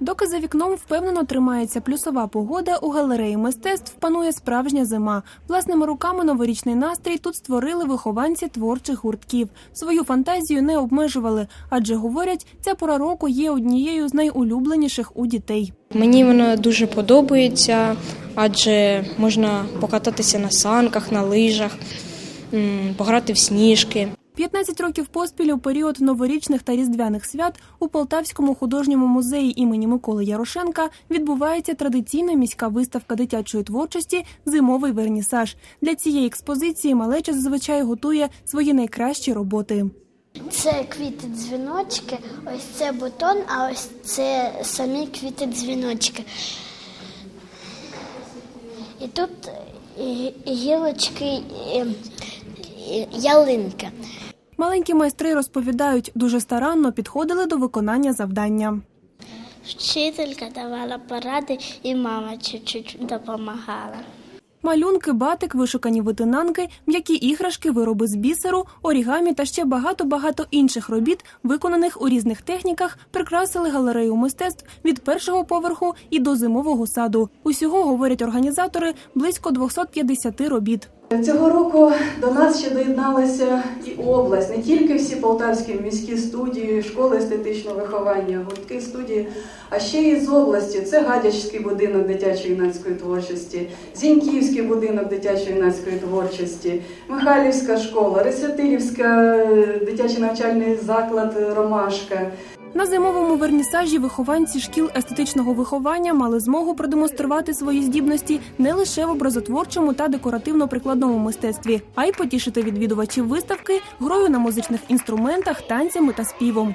Доки за вікном впевнено тримається плюсова погода, у галереї мистецтв панує справжня зима. Власними руками новорічний настрій тут створили вихованці творчих гуртків. Свою фантазію не обмежували, адже говорять, ця пора року є однією з найулюбленіших у дітей. Мені воно дуже подобається, адже можна покататися на санках, на лижах, пограти в сніжки. 15 років поспіль у період новорічних та різдвяних свят у Полтавському художньому музеї імені Миколи Ярошенка відбувається традиційна міська виставка дитячої творчості Зимовий вернісаж. Для цієї експозиції малеча зазвичай готує свої найкращі роботи. Це квіти дзвіночки, ось це бутон, а ось це самі квіти дзвіночки. І тут гілочки ялинка. Маленькі майстри розповідають, дуже старанно підходили до виконання завдання. Вчителька давала поради, і мама чуть-чуть допомагала. Малюнки, батик, вишукані витинанки, м'які іграшки, вироби з бісеру, орігамі та ще багато-багато інших робіт, виконаних у різних техніках, прикрасили галерею мистецтв від першого поверху і до зимового саду. Усього говорять організатори близько 250 робіт. Цього року до нас ще доєдналася і область, не тільки всі полтавські міські студії, школи естетичного виховання, гуртки студії, а ще й з області. Це Гадячський будинок дитячої юнацької творчості, Зіньківський будинок дитячої юнацької творчості, Михайлівська школа, Ресвятилівська е, дитячий навчальний заклад Ромашка. На зимовому вернісажі вихованці шкіл естетичного виховання мали змогу продемонструвати свої здібності не лише в образотворчому та декоративно-прикладному мистецтві, а й потішити відвідувачів виставки грою на музичних інструментах, танцями та співом.